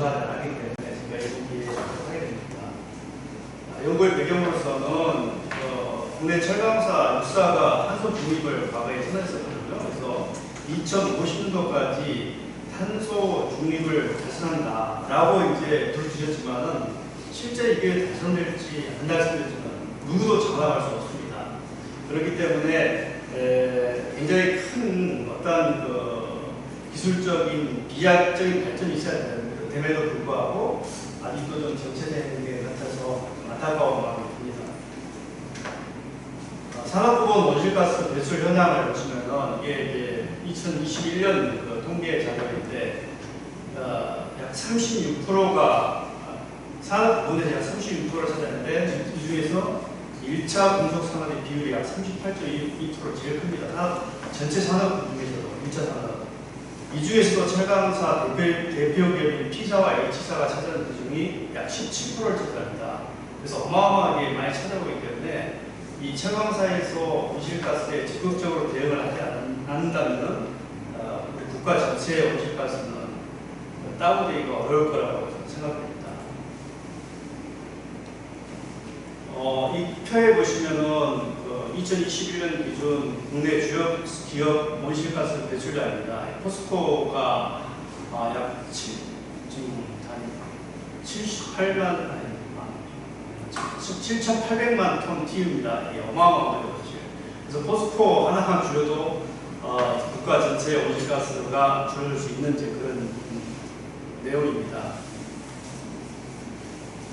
조사하지 않았기 때문에 제가 이렇게 하게 됩니다. 아, 연구의 배경으로서는 어, 국내 철강사 6사가 탄소 중립을 과거에 선언했었거든요. 그래서 2050년도까지 탄소 중립을 달성한다라고 이제 둘주셨지만은 실제 이게 달성될지 안 달성될지는 누구도 장담할 수 없습니다. 그렇기 때문에 에, 굉장히 큰 어떤 그 기술적인 비약적인 발전이 있어야 되는- 됨에도 불구하고 아직도 좀 정체되는 게 같아서 안타까운 마음이 듭니다. 어, 산업부문 온실가스 배출 현황을 보시면은 이게 이제 2021년 그 통계 자료인데 어, 약 36%가 산업부문에서 약 36%를 차지하는데 이 중에서 1차 금속 산업의 비율이 약 38.2% 제일 큽니다. 산업, 전체 산업 중에서도 1차 산업. 이 중에서도 철강사 대표, 대표 기업인 P사와 H사가 차지하는 비중이 약 17%를 차지합니다. 그래서 어마어마하게 많이 있기 때문에 이 철강사에서 온실가스에 적극적으로 대응을 하지 않- 않는다면 어, 국가 전체의 온실가스는 다운되기가 어려울 거라고 생각됩니다. 어, 이 표에 보시면은 그 2021년 기준 국내 주요 기업 온실가스 배출량입니다. 포스코가 아, 약 칠- 지금 한 78만 아니 7,800만 톤 어마어마한 거죠. 그래서 포스코 하나만 줄여도 어, 국가 전체의 온실가스가 줄어들 수 있는 그런 음, 내용입니다.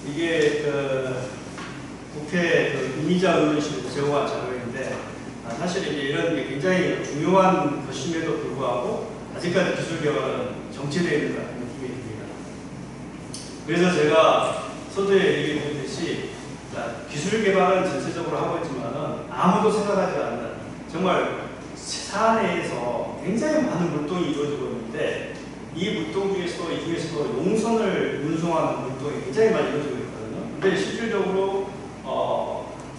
이게 그 국회 그 이미자 의원실 제공한 자료 인데 아, 사실 이제 이런 게 굉장히 중요한 것임에도 불구하고 아직까지 기술 개발은 정체되어 있는 느낌이 듭니다. 그래서 제가 서두에 얘기했듯이 자, 기술 개발은 전체적으로 하고 있지만은 아무도 생각하지 않는 정말 사내에서 굉장히 많은 물동이 이루어지고 있는데 이 물동 중에서도 이 중에서도 용선을 운송하는 물동이 굉장히 많이 이루어지고 있거든요. 근데 실질적으로 어,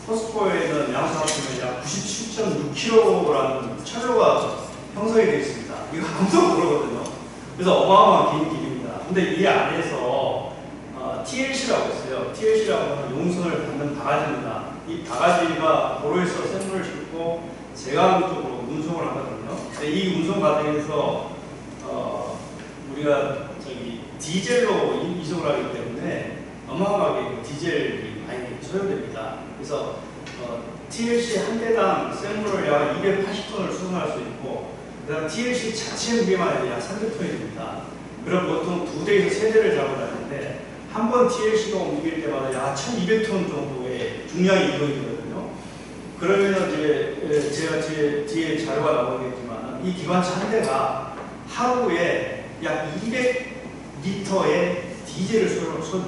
포스코에는 양수합치면 약 97.6kg라는 철로가 형성이 되어 있습니다. 이거 아무도 모르거든요. 그래서 어마어마한 긴 길입니다. 근데 이 안에서 어, TLC라고 있어요. TLC라고 하는 용선을 받는 바가지입니다. 이 바가지가 도로에서 샘물을 싣고 제강 쪽으로 운송을 하거든요. 근데 이 운송 과정에서 어, 우리가 저기 디젤로 이- 이송을 하기 때문에 어마어마하게 그 디젤이 많이 소요됩니다. 그래서 어, TLC 한 대당 샘물을 약 280톤을 수송할 수 있고 그다음 TLC 자체 무게만 약 300톤이 됩니다. 그럼 보통 두 대에서 세 대를 잡고 다니는데 한 번 TLC가 움직일 때마다 약 1,200톤 정도의 중량이 이동이 되거든요. 그러면 이제 에, 제가 제 뒤에 자료가 나오겠지만 이 기관차 한 대가 하루에 약 200리터의 디젤을 소요, 소,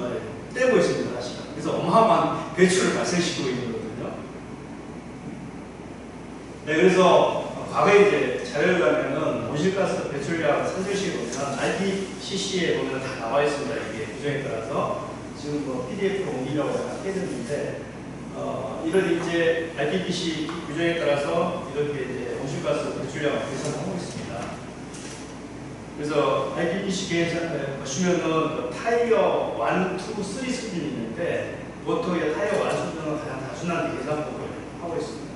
떼고 있습니다. 사실. 그래서 어마어마한 배출을 발생시키고 있는 거거든요. 네, 그래서 과거에 이제 자료를 가면은 온실가스 배출량 산술식에 보면 IPCC에 보면 다 나와 있습니다. 이게 규정에 따라서 지금 뭐 PDF로 옮기려고 약간 깨졌는데 어, 이런 이제 IPCC 규정에 따라서 이렇게 이제 온실가스 배출량을 계산하고 있습니다. 그래서 IPPC 계산 보시면은 그 타이어 1, 2, 3 수준이 있는데 보통 이 타이어 1 수준은 가장 단순한 계산법을 하고 있습니다.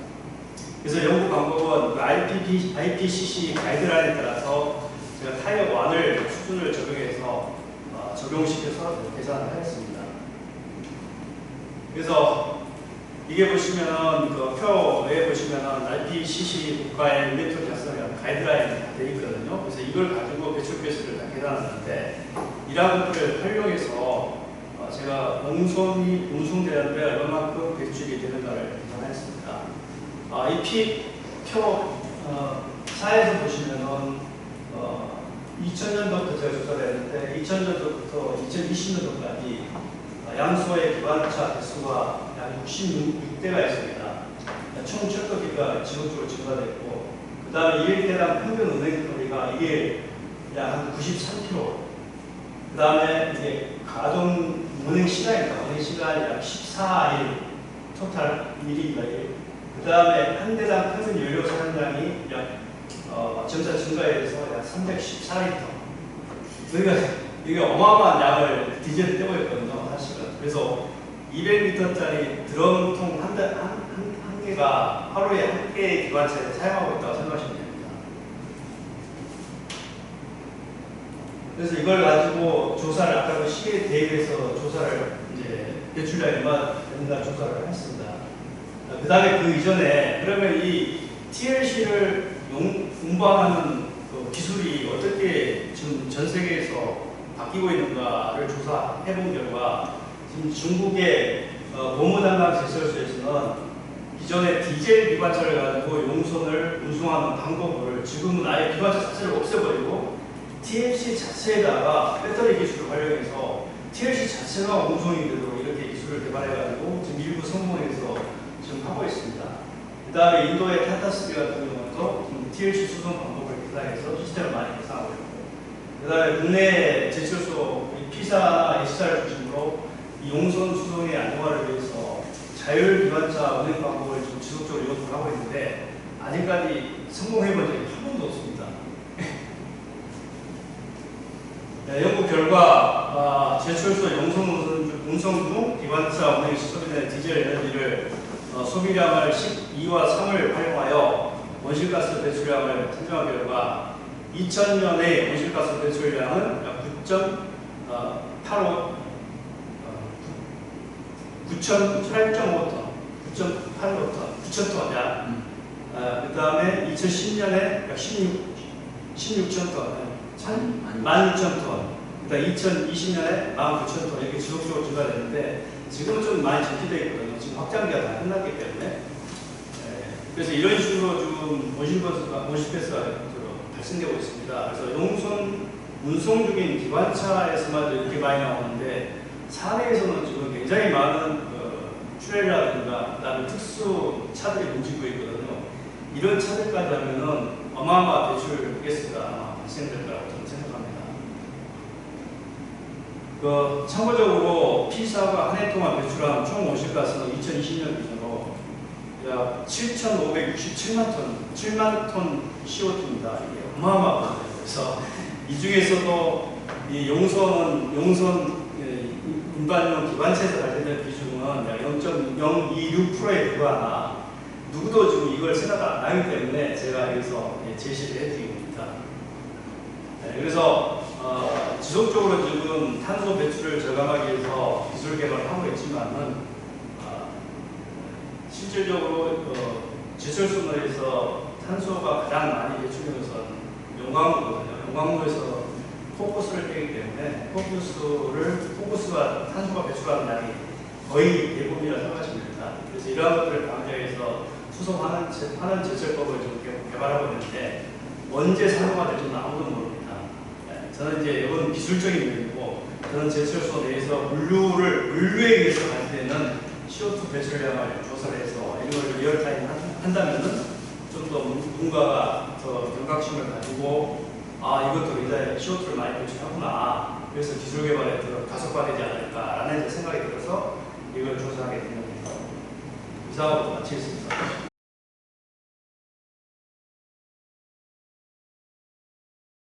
그래서 연구 방법은 그 IPP, IPCC 가이드라인에 따라서 제가 타이어 1을 수준을 적용해서 어, 적용시켜서 계산을 하였습니다. 그래서 이게 보시면 그 표에 보시면은 IPCC 국가의 인벤토리 작성이라는 가이드라인이 되어 있거든요. 그래서 이걸 가지고 가스를 다 계산하는데 이러한 것들을 활용해서 어, 제가 운송이 운송되는데 얼마만큼 배출이 되는가를 계산했습니다. 아, 이표 어, 사에서 보시면은 어, 2000년도부터 제가 조사를 했는데 2000년도부터 2020년도까지 양수의 기관차 대수가 약 66대가 있습니다. 총 철도비가 지속적으로 증가됐고 그 다음에 1대당 평균 운행 거리가 이게 약 한 93km 그 다음에 이게 가동 운행 시간입니다. 운행 시간이 약 14일 토탈 1일입니다. 그 다음에 한 대당 평균 연료 사용량이 약 어, 점차 증가해서 약 314리터. 그러니까 이게 어마어마한 양을 디젤을 떼고 있거든요, 사실은. 그래서 200리터짜리 드럼통 한, 대- 한, 한, 한 개가 하루에 한 개의 기관차에 사용하고 있다고 생각하시면 됩니다. 그래서 이걸 가지고 조사를 아까 그 시계에 대입해서 조사를 이제 배출량이 얼마 되는가 조사를 했습니다. 그 다음에 그 이전에 그러면 이 TLC를 운반하는 그 기술이 어떻게 지금 전 세계에서 바뀌고 있는가를 조사해 본 결과 지금 중국의 어, 법무장관 제설소에서는 기존의 디젤 기관차를 가지고 용선을 운송하는 방법을 지금은 아예 기관차 자체를 없애버리고 TLC 자체에다가 배터리 기술을 활용해서 TLC 자체가 운송이 되도록 이렇게 기술을 개발해가지고 지금 일부 성공해서 지금 하고 있습니다. 그 다음에 인도의 타타스비 같은 경우도 TLC 수송 방법을 개발해서 시스템을 많이 개선하고 있고 그 다음에 국내 제철소 우리 피사나 S사를 중심으로 이 용선 수송의 안정화를 위해서 자율 기관차 운행 방법을 지금 지속적으로 연구를 하고 있는데 아직까지 성공해 본 적이 한 번도 없습니다. 네, 연구 결과 아, 제철소 용선 운송, 운송 중 기관차 운행 시 소비되는 디젤 에너지를 어, 소비량을 12와 3을 활용하여 온실가스 배출량을 측정한 결과 2000년에 온실가스 배출량은 약 9.85 9,008.5톤, 9.85톤, 9,000톤이야. 그 다음에 2010년에 약 16, 16,000톤, 16,000톤. 그다음 2020년에 19,000톤 이렇게 지속적으로 증가되는데 지금은 좀 많이 정체되어 있거든요. 지금 확장기가 다 끝났기 때문에. 네, 그래서 이런 식으로 지금 온실가스가 온실가스가 발생되고 있습니다. 그래서 용선 운송 중인 기관차에서만 이렇게 많이 나오는데 사내에서는 지금 굉장히 많은 어, 트레일라든가 그다음에 특수 차들이 움직이고 있거든요. 이런 차들까지 하면은 어마어마한 가스가 아마 발생될 거라고 저는 생각합니다. 그 참고적으로 P사가 한 해 동안 배출한 총 온실가스는 2020년 기준으로 약 7,567만 톤, 7만 톤 CO2입니다. 이게 어마어마하거든요. 그래서 이 중에서도 이 용선, 용선 예, 운반용 기관차에서 발생되는 비중은 약 0.026%에 불과하나 누구도 지금 이걸 생각 안 하기 때문에 제가 여기서 예, 제시를 해드리고 있습니다. 네, 그래서 어, 지속적으로 지금 탄소 배출을 절감하기 위해서 기술 개발을 하고 있지만은 어, 실질적으로 어, 제철소에서 탄소가 가장 많이 배출되는 것은 용광로거든요. 용광로에서 포커스를 떼기 때문에 포커스를 포커스가 탄소가 배출하는 양이 거의 대부분이라 생각하시면 됩니다. 그래서 이러한 것들을 제- 하는 제철법을 지금 개- 개발하고 있는데 언제 사용화 될지는 아무도 모릅니다. 네, 저는 이제 이건 기술적인 면이고 저는 제철소 내에서 물류를 물류에 의해서 발생되는 CO2 배출량을 조사를 해서 이걸 리얼타임 한- 한다면은 좀 더 누군가가 더 경각심을 가지고 아 이것도 굉장히 CO2를 많이 배출하구나 그래서 기술 개발에 더 가속화되지 않을까라는 생각이 들어서 이걸 조사하게 된 겁니다. 이상으로 마치겠습니다.